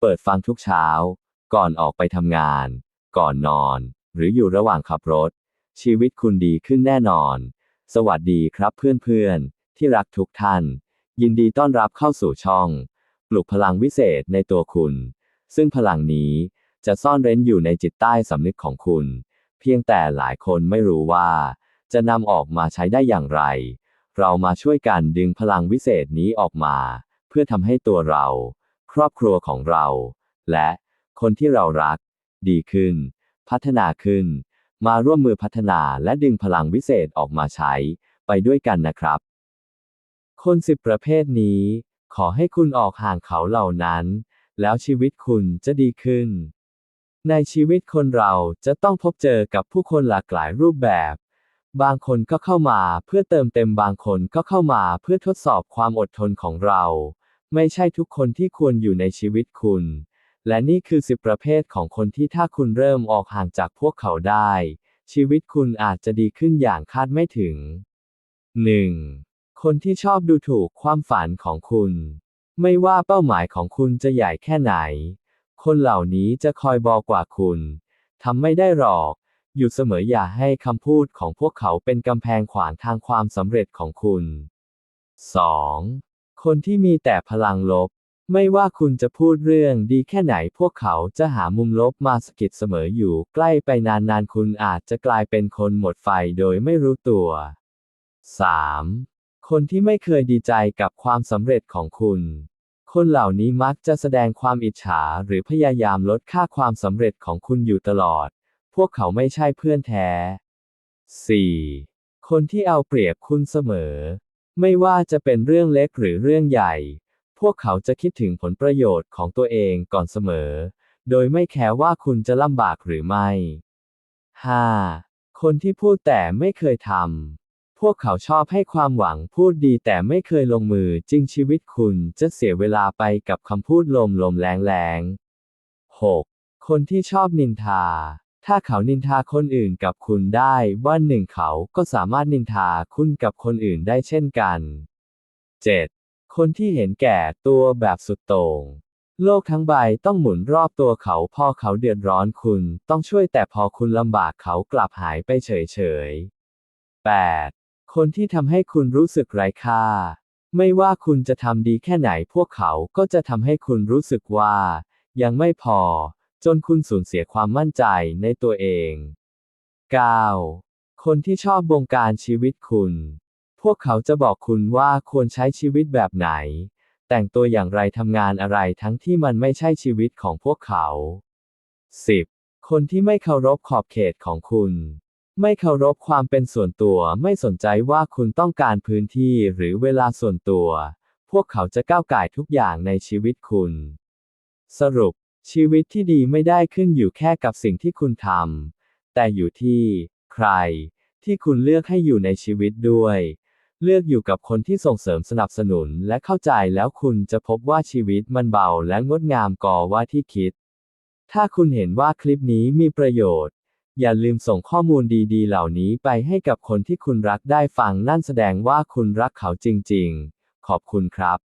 เปิดฟังทุกเช้า ก่อนออกไปทำงาน ก่อนนอน หรืออยู่ระหว่างขับรถ ชีวิตคุณดีขึ้นแน่นอน สวัสดีครับเพื่อนๆ ที่รักทุกท่าน ยินดีต้อนรับเข้าสู่ช่อง ปลุกพลังวิเศษในตัวคุณ ซึ่งพลังนี้จะซ่อนเร้นอยู่ในจิตใต้สำนึกของคุณ เพียงแต่หลายคนไม่รู้ว่า จะนำออกมาใช้ได้อย่างไร เรามาช่วยกันดึงพลังวิเศษนี้ออกมา เพื่อทำให้ตัวเรา รอบครัวของเรา และคนที่เรารัก ดีขึ้น พัฒนาขึ้น มาร่วมมือพัฒนาและดึงพลังวิเศษออกมาใช้ ไปด้วยกันนะครับ คนสิบประเภทนี้ ขอให้คุณออกห่างเขาเหล่านั้น แล้วชีวิตคุณจะดีขึ้น ในชีวิตคนเราจะต้องพบเจอกับผู้คนหลากหลายรูปแบบ บางคนก็เข้ามาเพื่อเติมเต็มบางคนก็เข้ามาเพื่อทดสอบความอดทนของเรา ไม่ใช่ทุกคนที่ควรอยู่ในชีวิตคุณ และนี่คือสิบประเภทของคนที่ถ้าคุณเริ่มออกห่างจากพวกเขาได้ ชีวิตคุณอาจจะดีขึ้นอย่างคาดไม่ถึง 1. คนที่ชอบดูถูกความฝันของคุณ ไม่ว่าเป้าหมายของคุณจะใหญ่แค่ไหน คนเหล่านี้จะคอยบอกว่าคุณทำไม่ได้หรอก อยู่เสมออย่าให้คำพูดของพวกเขาเป็นกำแพงขวางทางความสำเร็จของคุณ 2. คนที่มีแต่พลังลบ ไม่ว่าคุณจะพูดเรื่องดีแค่ไหนพวกเขาจะหามุมลบมาสะกิดเสมออยู่ ใกล้ไปนานๆคุณอาจจะกลายเป็นคนหมดไฟโดยไม่รู้ตัว 3. คนที่ไม่เคยดีใจกับความสำเร็จของคุณ คนเหล่านี้มักจะแสดงความอิจฉาหรือพยายามลดค่าความสำเร็จของคุณอยู่ตลอด พวกเขาไม่ใช่เพื่อนแท้ 4. คนที่เอาเปรียบคุณเสมอ ไม่ว่าจะเป็นเรื่องเล็กหรือเรื่องใหญ่ พวกเขาจะคิดถึงผลประโยชน์ของตัวเองก่อนเสมอ โดยไม่แคร์ว่าคุณจะลำบากหรือไม่ 5. คนที่พูดแต่ไม่เคยทำ พวกเขาชอบให้ความหวังพูดดีแต่ไม่เคยลงมือจริงชีวิตคุณจะเสียเวลาไปกับคำพูดลมลมแรงแรง 6. คนที่ชอบนินทา ถ้าเขานินทาคนอื่นกับคุณได้วันหนึ่งเขาก็สามารถนินทาคุณกับคนอื่นได้เช่นกัน 7. คนที่เห็นแก่ตัวแบบสุดโต่งโลกทั้งใบต้องหมุนรอบตัวเขาพอเขาเดือดร้อนคุณ ต้องช่วยแต่พอคุณลำบากเขากลับหายไปเฉยๆ 8. คนที่ทำให้คุณรู้สึกไร้ค่า ไม่ว่าคุณจะทำดีแค่ไหนพวกเขาก็จะทำให้คุณรู้สึกว่า ยังไม่พอ จนคุณสูญเสียความมั่นใจในตัวเอง 9. คนที่ชอบบงการชีวิตคุณ พวกเขาจะบอกคุณว่าควรใช้ชีวิตแบบไหน แต่งตัวอย่างไรทำงานอะไรทั้งที่มันไม่ใช่ชีวิตของพวกเขา 10. คนที่ไม่เคารพขอบเขตของคุณไม่เคารพความเป็นส่วนตัวไม่สนใจว่าคุณต้องการพื้นที่หรือเวลาส่วนตัว พวกเขาจะก้าวไก่ทุกอย่างในชีวิตคุณ สรุป ชีวิตที่ดีไม่ได้ขึ้นอยู่แค่กับสิ่งที่คุณทำ แต่อยู่ที่ ใคร ที่คุณเลือกให้อยู่ในชีวิตด้วย เลือกอยู่กับคนที่ส่งเสริมสนับสนุนและเข้าใจแล้วคุณจะพบว่าชีวิตมันเบาและงดงามกว่าว่าที่คิด ถ้าคุณเห็นว่าคลิปนี้มีประโยชน์ อย่าลืมส่งข้อมูลดีๆ เหล่านี้ไปให้กับคนที่คุณรักได้ฟังนั่นแสดงว่าคุณรักเขาจริง ๆ ขอบคุณครับ